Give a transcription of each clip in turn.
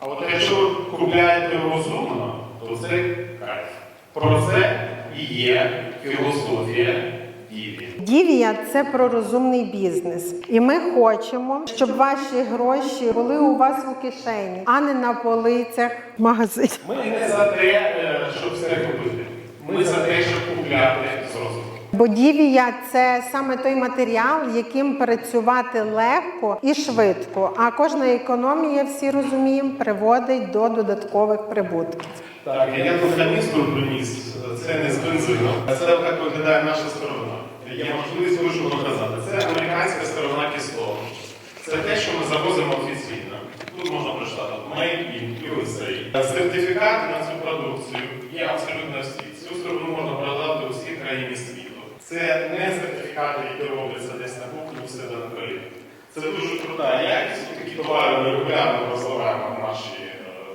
А от якщо купляєте розумно, то це кайф. Про це і є філософія дії. Дівія це про розумний бізнес, і ми хочемо, щоб ваші гроші були у вас у кишені, а не на полицях в магазині. Ми не за те, е, щоб все купити. Ми за те, щоб купляти з розумом. Бо це саме той матеріал, яким працювати легко і швидко. А кожна економія, всі розуміємо, приводить до додаткових прибутків. Так, я тут каністру приніс, це не з бензину. Це так виглядає наша сторона. Є можливість вийшло показати. Це американська сторона кислого. Це те, що ми завозимо офіційно. Тут можна прочитати Made in USA. Сертифікати на цю продукцію є абсолютно всі. Цю сторону можна продати у всіх країні світу. Це не сертифікати, які робляться десь на кухні все себе на країні. Це дуже крута якість. Такі товари ми регулярно розливаємо в наші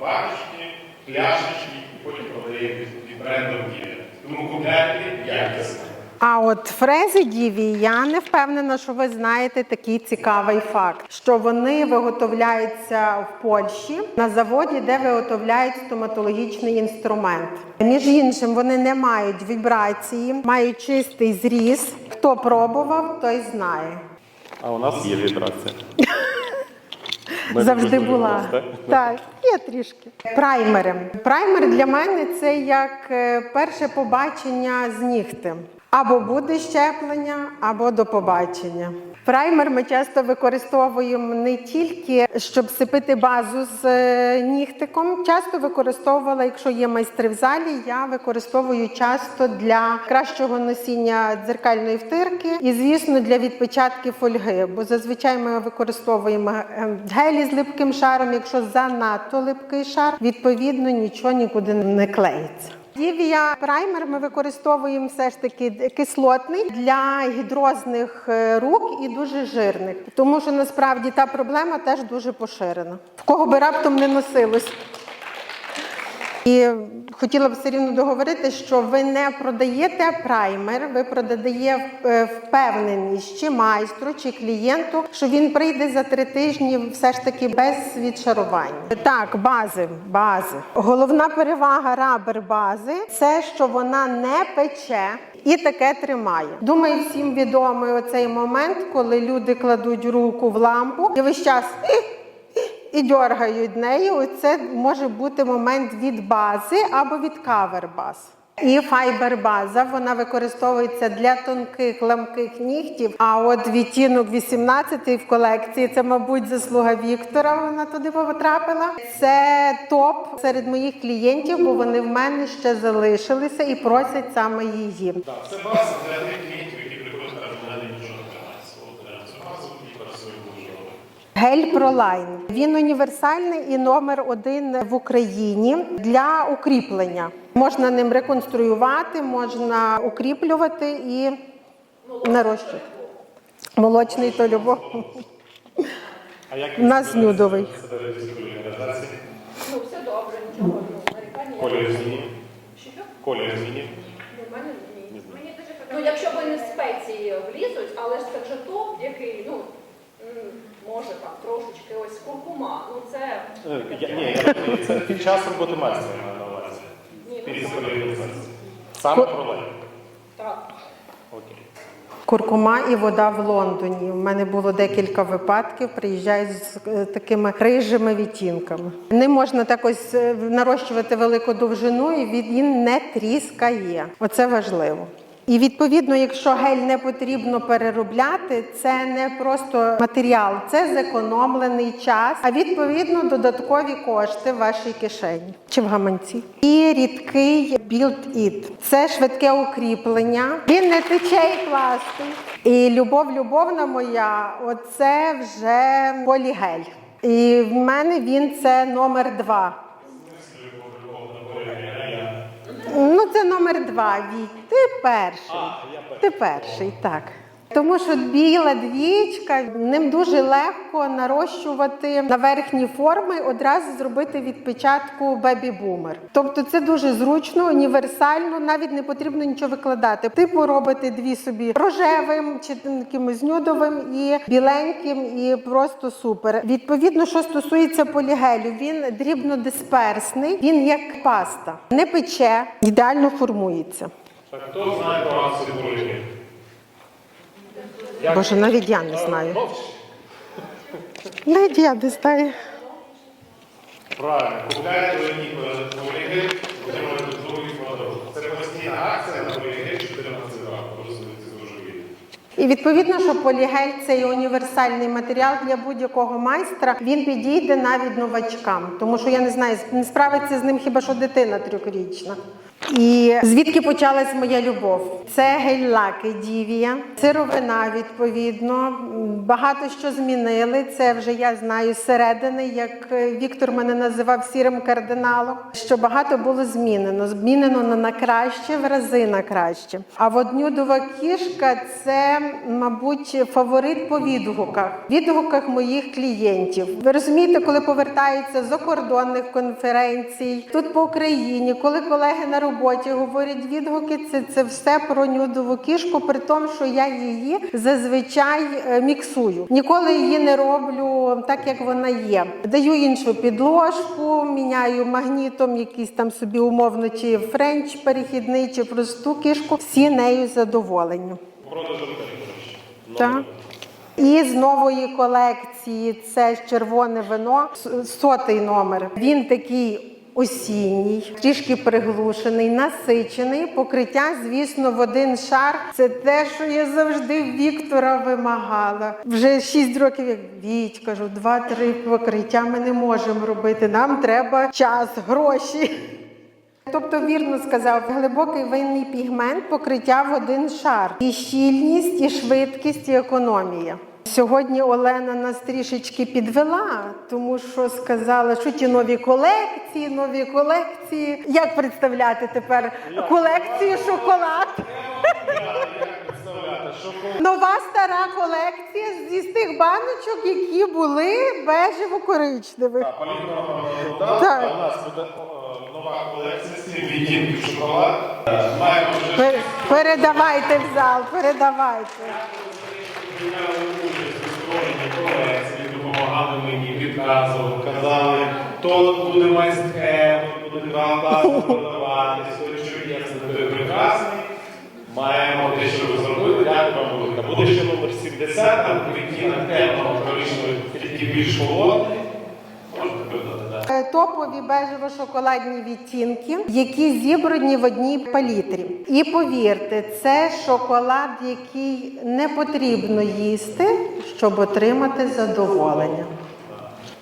варочки, баночки, пляшечки, і потім продаємо під, брендом Дія. Тому купляйте якісно. А от фрези діві, я не впевнена, що ви знаєте такий цікавий факт, що вони виготовляються в Польщі на заводі, де виготовляють стоматологічний інструмент. Між іншим, вони не мають вібрації, мають чистий зріз. Хто пробував, той знає. А у нас є вібрація. Завжди була. так? Так, є трішки. Праймери. Праймер для мене це як е, перше побачення з нігтем. Або буде щеплення, або до побачення. Праймер ми часто використовуємо не тільки щоб сипити базу з е, нігтиком. Часто використовувала, якщо є майстри в залі, я використовую часто для кращого носіння дзеркальної втирки і, звісно, для відпечатків фольги. Бо зазвичай ми використовуємо е, гелі з липким шаром. Якщо занадто липкий шар, відповідно нічого нікуди не клеїться. Дівія праймер ми використовуємо все ж таки кислотний для гідрозних е, рук і дуже жирних, тому що насправді та проблема теж дуже поширена. В кого би раптом не носилось. І хотіла б все рівно договорити, що ви не продаєте праймер, ви продаєте е, впевненість чи майстру, чи клієнту, що він прийде за три тижні все ж таки без відшарувань. Так, бази, бази. Головна перевага рабер бази це що вона не пече. І таке тримає. Думаю, всім відомий оцей момент, коли люди кладуть руку в лампу і весь час і дергають нею. Це може бути момент від бази або від кавербаз. І файбер-база вона використовується для тонких ламких нігтів. А от відтінок 18 в колекції це, мабуть, заслуга Віктора. Вона туди потрапила. Це топ серед моїх клієнтів, бо вони в мене ще залишилися і просять саме її. Так, це база для тих клієнтів, які приходять і кажуть, у мене нічого немає. От беремо цю базу і працюємо дуже добре. Гель Пролайн. Він універсальний і номер один в Україні для укріплення. Можна ним реконструювати, можна укріплювати і нарощувати. Молочний то любов. А як У нас нюдовий. Ну, все добре, нічого. Колір змінів. Колір змінів. Ну, Ну, якщо вони спеції влізуть, але ж це вже топ, який, ну, може там трошечки ось куркума. Ну, це... Е, я- Ні, я розумію, це під час роботи маю на увазі. Ні, ну, Під коліром Саме пролей. так. Окей. Куркума і вода в Лондоні. У мене було декілька випадків. Приїжджають з е, такими рижими відтінками. Не можна так ось е, нарощувати велику довжину, і він не тріскає. Оце важливо. І відповідно, якщо гель не потрібно переробляти, це не просто матеріал, це зекономлений час, а відповідно додаткові кошти в вашій кишені чи в гаманці. І рідкий Build It. Це швидке укріплення. Він не тече і пластик. І любов, любовна моя, оце вже полігель. І в мене він це номер два. Ну, це номер два. Вік. Ти перший. Ти перший, так. Тому що біла двічка, ним дуже легко нарощувати на верхні форми, одразу зробити відпечатку бебі-бумер. Тобто це дуже зручно, універсально, навіть не потрібно нічого викладати. Типу робити дві собі рожевим чи якимось нюдовим і біленьким, і просто супер. Відповідно, що стосується полігелю, він дрібнодисперсний, він як паста, не пече, ідеально формується. Так хто знає про? Боже, навіть я не знаю. Навіть я не знаю. Правильно, лінійку полігель, потім реалізують продукт. Це постійна акція на полігель 14 років, користується дуже вільно. І відповідно, що полігель це є універсальний матеріал для будь-якого майстра. Він підійде навіть новачкам, тому що я не знаю, не справиться з ним хіба що дитина трьохрічна. І звідки почалась моя любов? Це гель-лаки Дівія, сировина відповідно. Багато що змінили. Це вже я знаю зсередини, як е, Віктор мене називав сірим кардиналом. Що багато було змінено. Змінено на, краще, в рази на краще. А воднюдова кішка це, мабуть, фаворит по відгуках, відгуках моїх клієнтів. Ви розумієте, коли повертаються з закордонних конференцій, тут по Україні, коли колеги на роботі говорять відгуки, це, це все про нюдову кішку, при тому, що я її зазвичай е, міксую. Ніколи її не роблю так, як вона є. Даю іншу підложку, міняю магнітом якийсь там собі умовно, чи френч перехідний, чи просту кішку. Всі нею задоволені. Так. І з нової колекції це червоне вино, сотий номер. Він такий осінній, трішки приглушений, насичений. Покриття, звісно, в один шар. Це те, що я завжди Віктора вимагала. Вже 6 років як віть, кажу, два-три покриття ми не можемо робити. Нам треба час, гроші. Тобто вірно сказав, глибокий винний пігмент, покриття в один шар. І щільність, і швидкість, і економія. Сьогодні Олена нас трішечки підвела, тому що сказала, що ті нові колекції, нові колекції. Як представляти тепер колекцію шоколад? Нова стара колекція зі з тих баночок, які були бежево-коричневих. Так. У нас буде нова колекція з цим відтінків шоколад. Маємо вже Передавайте в зал, передавайте. Прийняли участь у створенні колекції, допомагали мені, підказували, казали, то буде майстер, буде класно продаватись, що прекрасний. Маємо те, що ви зробили, дякую вам. Буде ще номер 70, там на темного коричневий, тільки більш холодний. Можете передати, так? Е, Топові бежево-шоколадні відтінки, які зібрані в одній палітрі. І повірте, це шоколад, який не потрібно їсти, щоб отримати задоволення.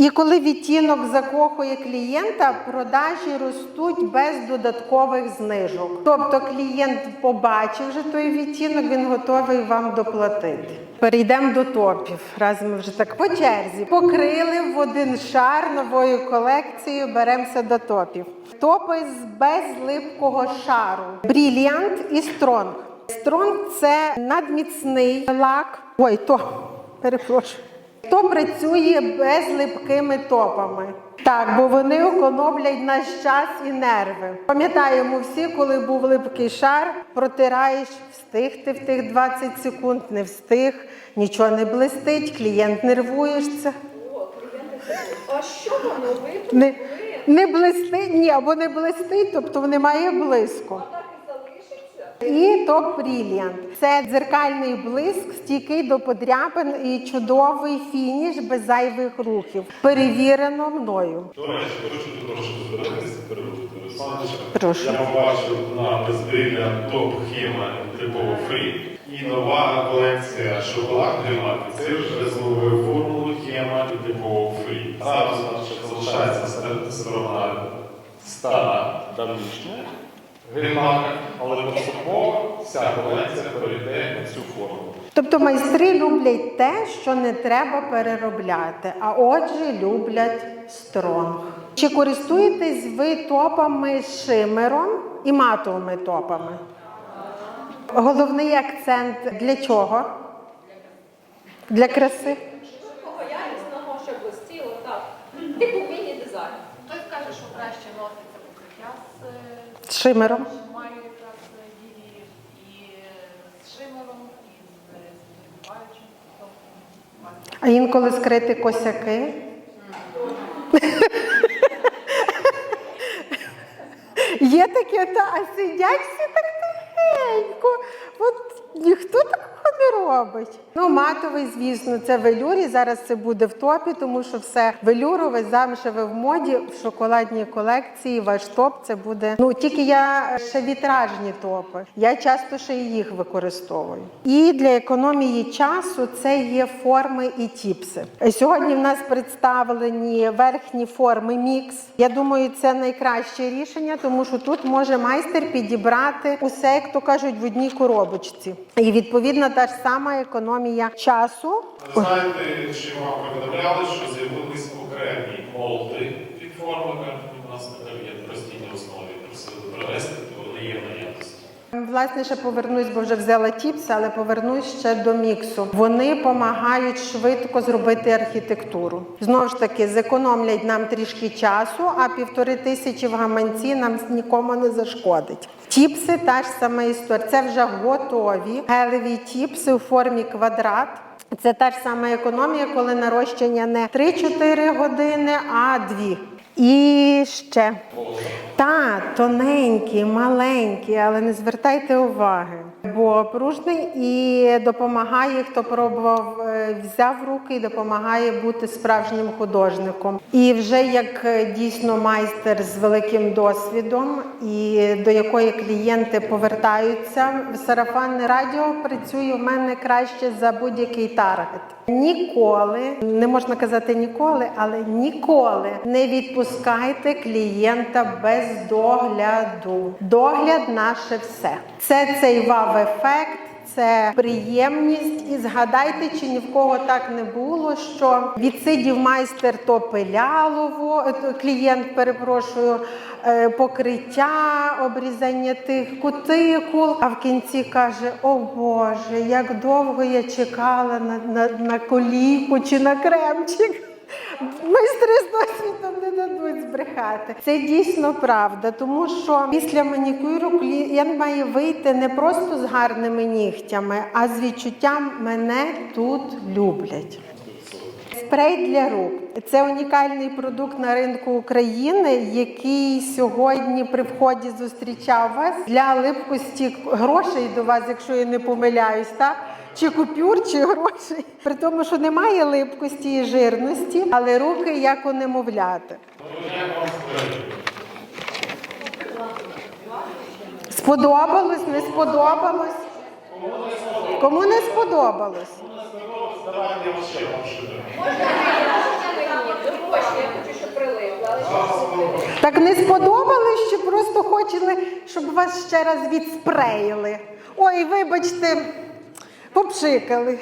І коли відтінок закохує клієнта, продажі ростуть без додаткових знижок. Тобто клієнт побачив вже той відтінок, він готовий вам доплатити. Перейдемо до топів. Раз ми вже так по черзі. Покрили в один шар новою колекцією. Беремося до топів. Топи з безлипкого шару. Бріліант і стронг. Стронг це надміцний лак. Ой, то перепрошую. Хто працює безлипкими топами? Так, бо вони економлять наш час і нерви. Пам'ятаємо всі, коли був липкий шар, протираєш, встиг ти в тих 20 секунд, не встиг, нічого не блистить, клієнт нервуєшся. А що воно ви? Не, не блистить, ні, або не блистить, тобто немає блиску. І топ Brilliant. Це дзеркальний блиск, стійкий до подряпин і чудовий фініш без зайвих рухів. Перевірено мною. Хочу. Прошу. Я побачив напис біля топ хіма типово фрі. І нова колекція шоколад гримати. Це вже з новою формулою хема і типово фрі. Зараз у нас залишається сторона стара давнішня гримака, але поступово вся колекція перейде на цю формулу. Тобто майстри люблять те, що не треба переробляти, а отже люблять стронг. Чи користуєтесь ви топами з шимером і матовими топами? Головний акцент для чого? Для краси. Швидкого якісного, щоб так. Типу міні-дизайн. Хтось каже, що краще носиться покриття з е, З шимером. що має якраз е, дії і з шимером, і з е, закриваючим. Тобто, А інколи скрити косяки. Є таке, та, а сидять всі так тихенько. От ніхто такого не робить. Ну, матовий, звісно, це велюр, і зараз це буде в топі, тому що все велюрове, замшеве в моді, в шоколадній колекції, ваш топ це буде. Ну, тільки я ще вітражні топи. Я часто ще і їх використовую. І для економії часу це є форми і тіпси. Сьогодні в нас представлені верхні форми мікс. Я думаю, це найкраще рішення, тому що тут може майстер підібрати усе, як то кажуть, в одній коробочці. І відповідно та ж сама економія часу. Ви знаєте, що вам повідомляли, що з'явились окремі молди під формами. У нас тепер є на постійній основі просили провести, то вони є в наявності. Власне, ще повернусь, бо вже взяла тіпс, але повернусь ще до міксу. Вони допомагають швидко зробити архітектуру. Знову ж таки, зекономлять нам трішки часу, а півтори тисячі в гаманці нам нікому не зашкодить. Тіпси та ж сама історія. Це вже готові гелеві тіпси у формі квадрат. Це та ж сама економія, коли нарощення не 3-4 години, а 2. І ще. Та, тоненькі, маленькі, але не звертайте уваги. Бо пружний і допомагає, хто пробував, е, взяв руки і допомагає бути справжнім художником. І вже як е, дійсно майстер з великим досвідом, і до якої клієнти повертаються, сарафанне радіо працює в мене краще за будь-який таргет. Ніколи, не можна казати ніколи, але ніколи не відпускайте клієнта без догляду. Догляд наше все. Це цей вав-ефект. Це приємність, і згадайте, чи ні в кого так не було, що відсидів майстер то пилялово, е, клієнт, перепрошую, е, покриття, обрізання тих кутикул. А в кінці каже: О Боже, як довго я чекала на, на, на колійку чи на кремчик. Майстри досвідом не дадуть збрехати. Це дійсно правда, тому що після манікюру клієнт має вийти не просто з гарними нігтями, а з відчуттям мене тут люблять. Спрей для рук це унікальний продукт на ринку України, який сьогодні при вході зустрічав вас для липкості грошей до вас, якщо я не помиляюсь, так? Чи купюр, чи грошей. При тому, що немає липкості і жирності, але руки як у немовляти. Сподобалось, не сподобалось? Кому не сподобалось? Так не сподобалось, чи просто хотіли, щоб вас ще раз відспреїли? Ой, вибачте, попшикали.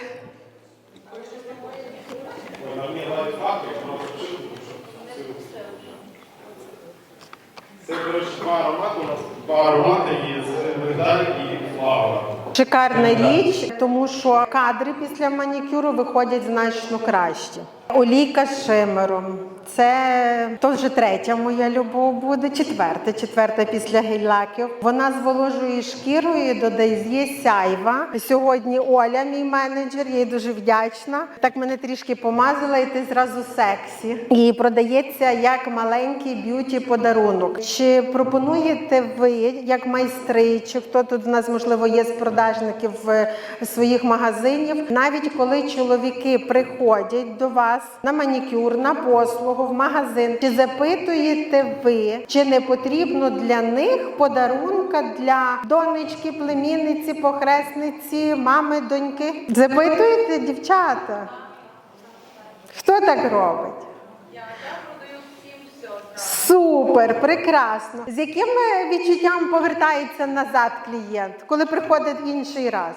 Це, коротше, два. У нас два аромати є це мигдаль і флаура. Шикарна річ, тому що кадри після манікюру виходять значно краще. Олійка з шимером. Це то вже третя моя любов буде, четверта, четверта після гель-лаків. Вона зволожує шкіру і додає сяйва. Сьогодні Оля, мій менеджер, їй дуже вдячна. Так мене трішки помазала, і ти зразу сексі. І продається як маленький б'юті подарунок. Чи пропонуєте ви, як майстри, чи хто тут в нас можливо є з продажників в своїх магазинів, навіть коли чоловіки приходять до вас на манікюр, на послугу в магазин, чи запитуєте ви, чи не потрібно для них подарунка для донечки, племінниці, похресниці, мами, доньки? Запитуєте, дівчата? Хто так робить? Супер, прекрасно. З яким е, відчуттям повертається назад клієнт, коли приходить інший раз?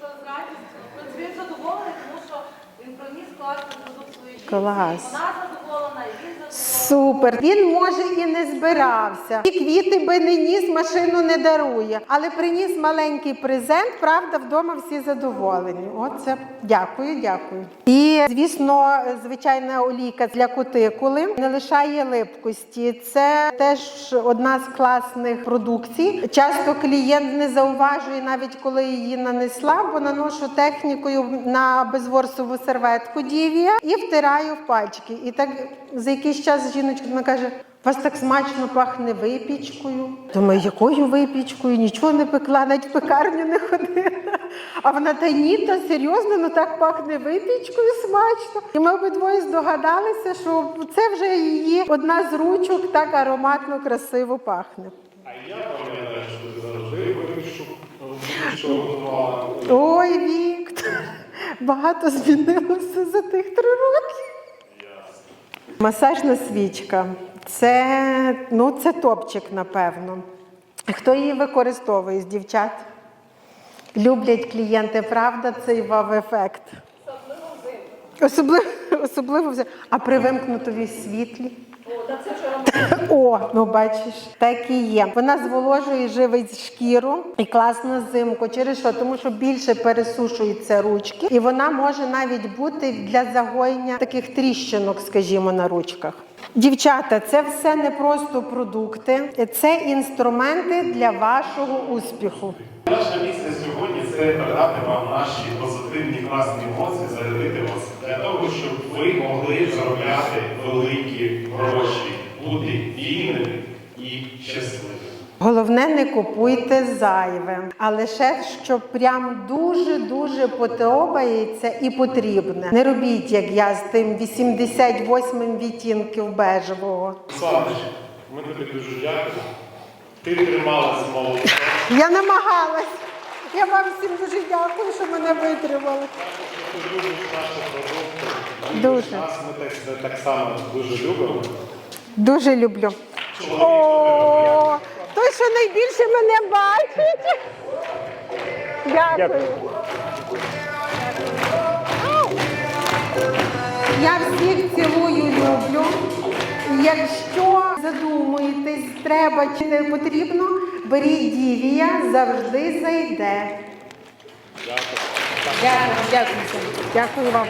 То з радістю. Ну, Він задоволений, тому що він приніс класний продукт своїй жінці. Клас. Вона задоволена, і він задоволений. Супер. Він може і не збирався. І квіти би не ніс, машину не дарує. Але приніс маленький презент. Правда, вдома всі задоволені. Оце дякую, дякую. І звісно, звичайна олійка для кутикули не лишає липкості. Це теж одна з класних продукцій. Часто клієнт не зауважує, навіть коли її нанесла, бо наношу технікою на безворсову серветку дівія і втираю в пальчики. І так за якийсь час жіночка вона каже. Вас так смачно пахне випічкою. Думаю, якою випічкою? Нічого не пекла, навіть в пекарню не ходила. А вона та ні, та серйозно, ну так пахне випічкою смачно. І ми обидвоє здогадалися, що це вже її одна з ручок так ароматно, красиво пахне. А я пам'ятаю, що ти завжди готувала. Ой, Віктор, багато змінилося за тих три роки. Масажна свічка. Це, ну, це топчик, напевно. Хто її використовує з дівчат? Люблять клієнти, правда, цей вав-ефект. Особливо, особливо взя- а при вимкнутові світлі. О, О, ну бачиш, так і є. Вона зволожує живить шкіру і класно взимку. Через що? Тому що більше пересушуються ручки, і вона може навіть бути для загоєння таких тріщинок, скажімо, на ручках. Дівчата, це все не просто продукти, це інструменти для вашого успіху. Наша місія сьогодні це передати вам наші позитивні класні емоції, зарядити вас для того, щоб ви могли заробляти великі гроші, бути вільними і щасливими. Головне, не купуйте зайве, а лише що прям дуже-дуже подобається і потрібне. Не робіть, як я з тим 88-м відтінків бежевого. Славич, ми тобі дуже дякуємо. Ти трималася молодця. Я намагалась. Я вам всім дуже дякую, що мене витримали. Дуже. Нас ми так, так само дуже любимо. Дуже люблю. О, той, що найбільше мене бачить. Дякую. Я всіх цілую, люблю. Якщо задумуєтесь, треба чи не потрібно, беріть дівія, завжди зайде. Дякую, дякую. Дякую вам.